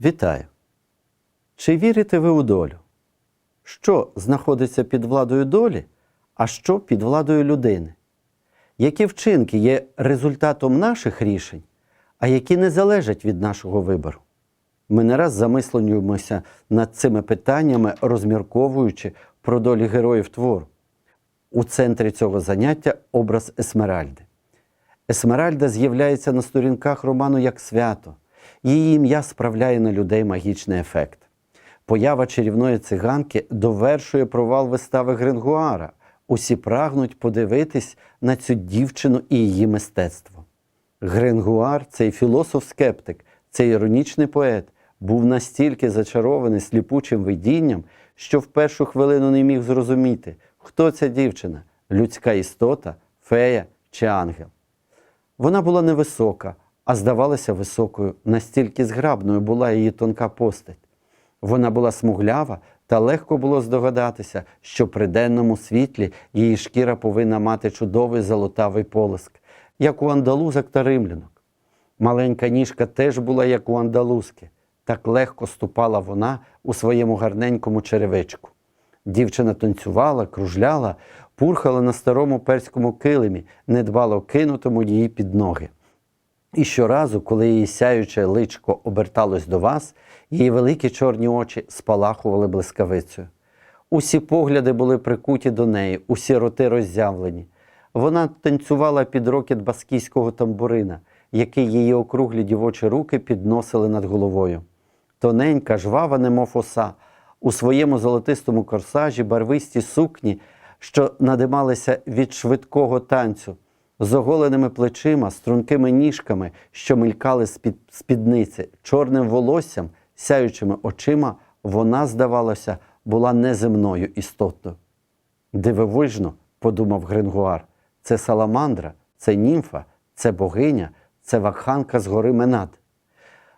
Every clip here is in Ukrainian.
Вітаю! Чи вірите ви у долю? Що знаходиться під владою долі, а що під владою людини? Які вчинки є результатом наших рішень, а які не залежать від нашого вибору? Ми не раз замислюємося над цими питаннями, розмірковуючи про долі героїв твору. У центрі цього заняття образ Есмеральди. Есмеральда з'являється на сторінках роману як свято. Її ім'я справляє на людей магічний ефект. Поява чарівної циганки довершує провал вистави Грингуара. Усі прагнуть подивитись на цю дівчину і її мистецтво. Грингуар, цей філософ-скептик, цей іронічний поет, був настільки зачарований сліпучим видінням, що в першу хвилину не міг зрозуміти, хто ця дівчина людська істота, фея чи ангел. Вона була невисока, а здавалася високою, настільки зграбною була її тонка постать. Вона була смуглява, та легко було здогадатися, що при денному світлі її шкіра повинна мати чудовий золотавий полиск, як у андалузок та римлянок. Маленька ніжка теж була, як у андалузки. Так легко ступала вона у своєму гарненькому черевичку. Дівчина танцювала, кружляла, пурхала на старому перському килимі, недбало кинутому її під ноги. І щоразу, коли її сяюче личко оберталось до вас, її великі чорні очі спалахували блискавицею. Усі погляди були прикуті до неї, усі роти роззявлені. Вона танцювала під рокіт баскійського тамбурина, який її округлі дівочі руки підносили над головою. Тоненька, жвава, немов оса, у своєму золотистому корсажі барвисті сукні, що надималися від швидкого танцю, з оголеними плечима, стрункими ніжками, що мелькали з-під спідниці, чорним волоссям, сяючими очима, вона, здавалося, була неземною істотою. Дивовижно, подумав Грингуар, це саламандра, це німфа, це богиня, це вакханка з гори Менад.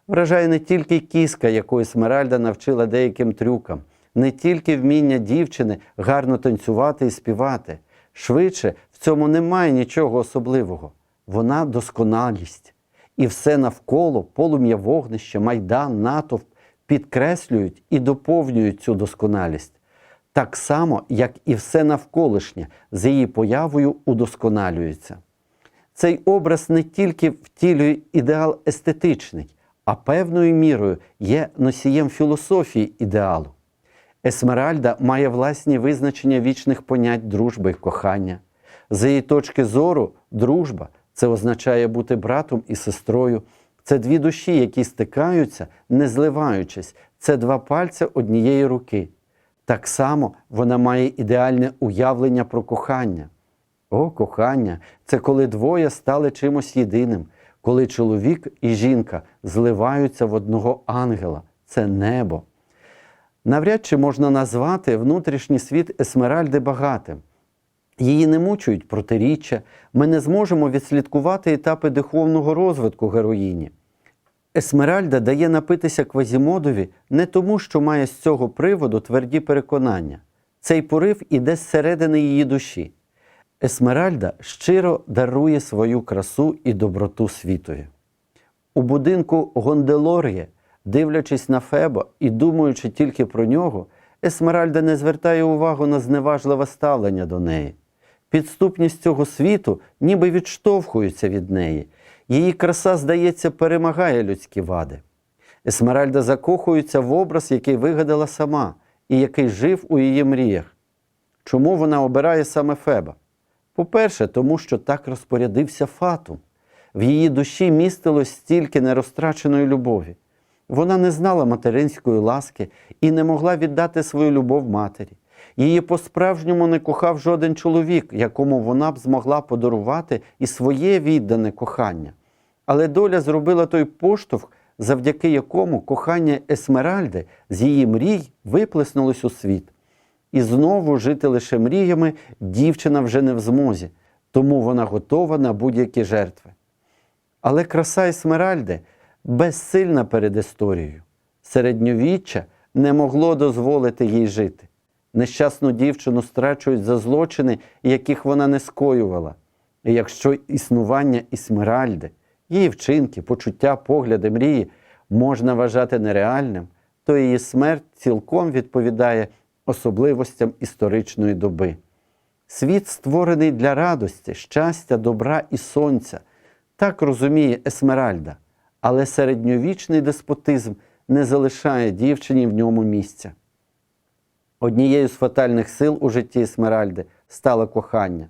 Вражає не тільки кіска, якої Смеральда навчила деяким трюкам, не тільки вміння дівчини гарно танцювати і співати. Швидше в цьому немає нічого особливого. Вона досконалість. І все навколо полум'я вогнища, майдан, натовп підкреслюють і доповнюють цю досконалість. Так само, як і все навколишнє з її появою удосконалюється. Цей образ не тільки втілює ідеал естетичний, а певною мірою є носієм філософії ідеалу. Есмеральда має власні визначення вічних понять дружби і кохання. З її точки зору, дружба це означає бути братом і сестрою. Це дві душі, які стикаються, не зливаючись. Це два пальця однієї руки. Так само вона має ідеальне уявлення про кохання. О, кохання це коли двоє стали чимось єдиним, коли чоловік і жінка зливаються в одного ангела. Це небо. Навряд чи можна назвати внутрішній світ Есмеральди багатим. Її не мучують протиріччя, ми не зможемо відслідкувати етапи духовного розвитку героїні. Есмеральда дає напитися Квазімодові не тому, що має з цього приводу тверді переконання. Цей порив іде зсередини її душі. Есмеральда щиро дарує свою красу і доброту світові. У будинку Гонделор'є, дивлячись на Фебо і думаючи тільки про нього, Есмеральда не звертає увагу на зневажливе ставлення до неї. Підступність цього світу ніби відштовхується від неї. Її краса, здається, перемагає людські вади. Есмеральда закохується в образ, який вигадала сама і який жив у її мріях. Чому вона обирає саме Феба? По-перше, тому що так розпорядився Фатум. В її душі містилось стільки нерозтраченої любові. Вона не знала материнської ласки і не могла віддати свою любов матері. Її по-справжньому не кохав жоден чоловік, якому вона б змогла подарувати і своє віддане кохання. Але доля зробила той поштовх, завдяки якому кохання Есмеральди з її мрій виплеснулось у світ. І знову жити лише мріями дівчина вже не в змозі, тому вона готова на будь-які жертви. Але краса Есмеральди безсильна перед історією. Середньовіччя не могло дозволити їй жити. Нещасну дівчину страчують за злочини, яких вона не скоювала. І якщо існування Ісмеральди, її вчинки, почуття, погляди, мрії можна вважати нереальним, то її смерть цілком відповідає особливостям історичної доби. Світ створений для радості, щастя, добра і сонця. Так розуміє Есмеральда, але середньовічний деспотизм не залишає дівчині в ньому місця. Однією з фатальних сил у житті Есмеральди стало кохання.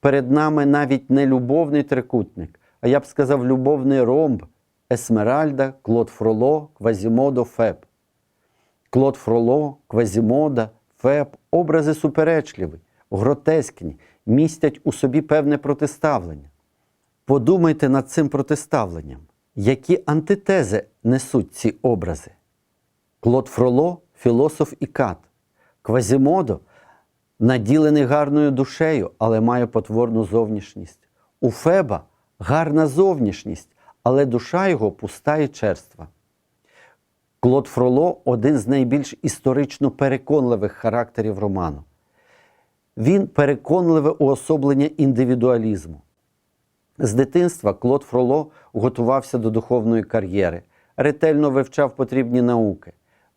Перед нами навіть не любовний трикутник, а я б сказав, любовний ромб Есмеральда, Клод Фроло, Квазімодо, Феб. Клод Фроло, Квазімода, Феб образи суперечливі, гротескні, містять у собі певне протиставлення. Подумайте над цим протиставленням, які антитези несуть ці образи. Клод Фроло філософ і кат. Квазімодо наділений гарною душею, але має потворну зовнішність. У Феба гарна зовнішність, але душа його пуста і черства. Клод Фроло один з найбільш історично переконливих характерів роману. Він переконливе уособлення індивідуалізму. З дитинства Клод Фроло готувався до духовної кар'єри, ретельно вивчав потрібні науки.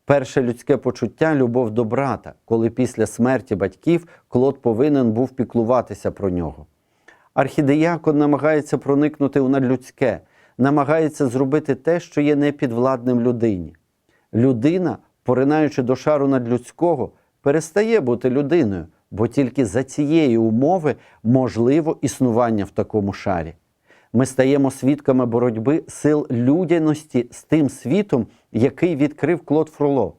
Перше людське почуття любов до брата, коли після смерті батьків Клод повинен був піклуватися про нього. Архідеякон намагається проникнути у надлюдське, намагається зробити те, що є непідвладним людині. Людина, поринаючи до шару надлюдського, перестає бути людиною, бо тільки за цієї умови можливо існування в такому шарі. Ми стаємо свідками боротьби сил людяності з тим світом, який відкрив Клод Фроло.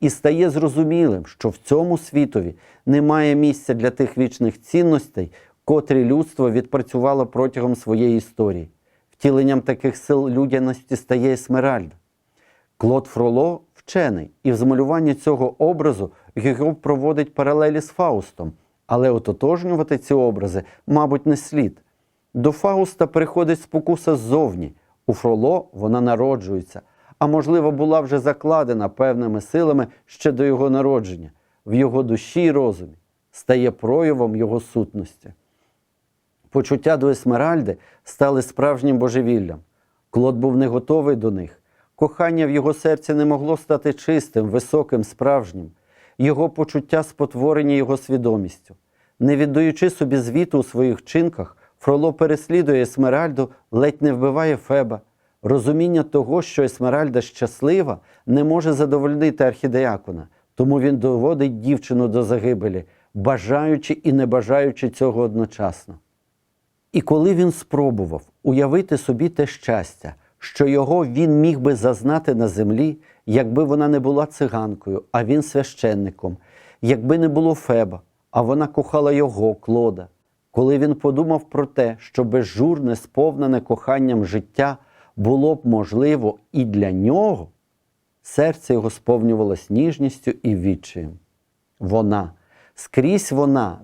І стає зрозумілим, що в цьому світові немає місця для тих вічних цінностей, котрі людство відпрацювало протягом своєї історії. Втіленням таких сил людяності стає Есмеральда. Клод Фроло вчений, і в змалюванні цього образу його проводить паралелі з Фаустом, але ототожнювати ці образи, мабуть, не слід. До Фауста приходить спокуса ззовні. У Фроло вона народжується, а можливо, була вже закладена певними силами ще до його народження, в його душі й розумі, стає проявом його сутності. Почуття до Есмеральди стали справжнім божевіллям. Клод був не готовий до них. Кохання в його серці не могло стати чистим, високим, справжнім. Його почуття спотворені його свідомістю. Не віддаючи собі звіту у своїх вчинках, Фроло переслідує Есмеральду, ледь не вбиває Феба. Розуміння того, що Есмеральда щаслива, не може задовольнити архідеякона, тому він доводить дівчину до загибелі, бажаючи і не бажаючи цього одночасно. І коли він спробував уявити собі те щастя, що його він міг би зазнати на землі, якби вона не була циганкою, а він священником, якби не було Феба, а вона кохала його, Клода. Коли він подумав про те, що безжурне, сповнене коханням життя було б можливо і для нього, серце його сповнювалось ніжністю і відчаєм. Вона, скрізь вона,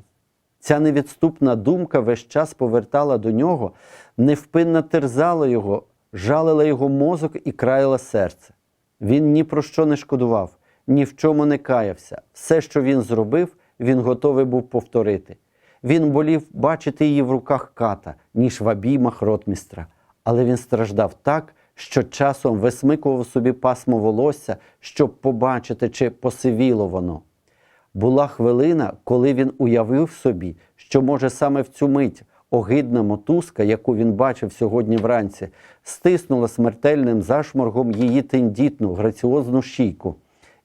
ця невідступна думка весь час повертала до нього, невпинно терзала його, жалила його мозок і краяла серце. Він ні про що не шкодував, ні в чому не каявся. Все, що він зробив, він готовий був повторити. Він болів бачити її в руках ката, ніж в обіймах ротмістра. Але він страждав так, що часом висмикував собі пасмо волосся, щоб побачити, чи посивіло воно. Була хвилина, коли він уявив собі, що може саме в цю мить огидна мотузка, яку він бачив сьогодні вранці, стиснула смертельним зашморгом її тендітну, граціозну шийку.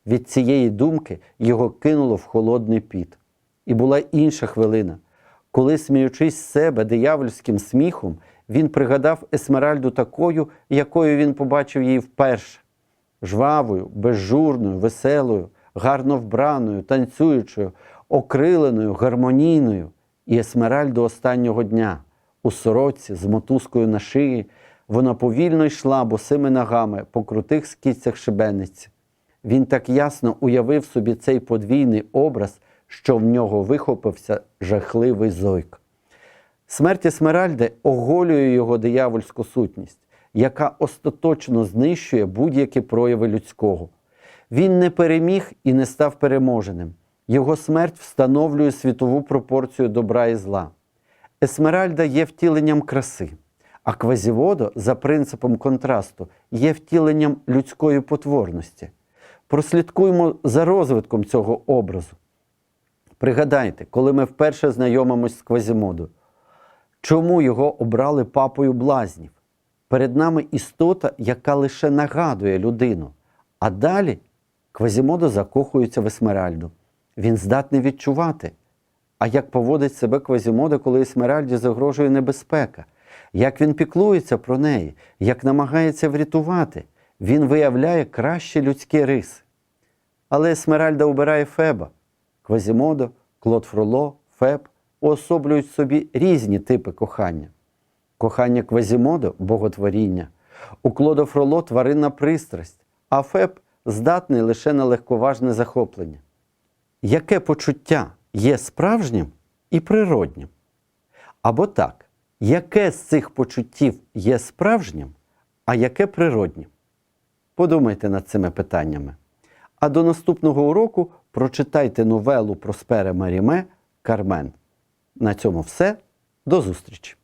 Від цієї думки його кинуло в холодний піт. І була інша хвилина, коли, сміючись з себе диявольським сміхом, він пригадав Есмеральду такою, якою він побачив її вперше жвавою, безжурною, веселою, гарно вбраною, танцюючою, окриленою, гармонійною і Есмеральду останнього дня у сороці з мотузкою на шиї. Вона повільно йшла босими ногами по крутих скіцях шибениці. Він так ясно уявив собі цей подвійний образ, що в нього вихопився жахливий зойк. Смерть Есмеральди оголює його диявольську сутність, яка остаточно знищує будь-які прояви людського. Він не переміг і не став переможеним. Його смерть встановлює світову пропорцію добра і зла. Есмеральда є втіленням краси, А квазіводо за принципом контрасту є втіленням людської потворності. Прослідкуємо за розвитком цього образу. Пригадайте, коли ми вперше знайомимось з Квазімодо, чому його обрали папою блазнів? Перед нами істота, яка лише нагадує людину. А далі Квазімодо закохується в Есмеральду. Він здатний відчувати. А як поводить себе Квазімодо, коли Есмеральді загрожує небезпека? Як він піклується про неї, як намагається врятувати, він виявляє кращі людські риси. Але Есмеральда обирає Феба. Квазімодо, Клод Фроло, Феб уособлюють собі різні типи кохання. Кохання Квазімодо боготворіння, у Клодо Фроло тваринна пристрасть, а Феб здатний лише на легковажне захоплення. Яке почуття є справжнім і природнім? Або так, яке з цих почуттів є справжнім, а яке природнім? Подумайте над цими питаннями. А до наступного уроку прочитайте новелу про Спере Маріме Кармен. На цьому все. До зустрічі!